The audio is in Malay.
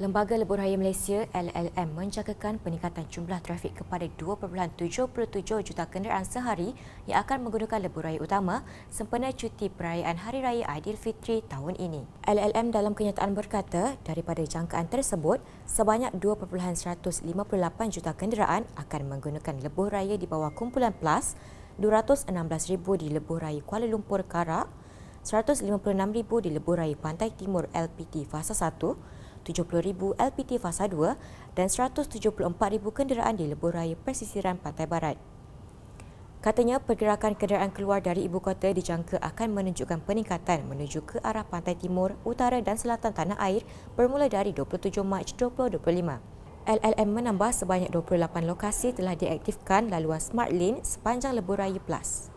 Lembaga Lebuh Raya Malaysia LLM menjangkakan peningkatan jumlah trafik kepada 2.77 juta kenderaan sehari yang akan menggunakan lebuh raya utama sempena cuti perayaan Hari Raya Aidilfitri tahun ini. LLM dalam kenyataan berkata, daripada jangkaan tersebut, sebanyak 2.158 juta kenderaan akan menggunakan lebuh raya di bawah kumpulan PLUS, 216,000 di lebuh raya Kuala Lumpur Karak, 156,000 di lebuh raya Pantai Timur LPT Fasa 1, 70,000 LPT Fasa 2 dan 174,000 kenderaan di lebuh raya pesisiran Pantai Barat. Katanya pergerakan kenderaan keluar dari ibu kota dijangka akan menunjukkan peningkatan menuju ke arah pantai timur, utara dan selatan tanah air bermula dari 27 Mac 2025. LLM menambah sebanyak 28 lokasi telah diaktifkan laluan Smart Lane sepanjang Lebuh Raya Plus.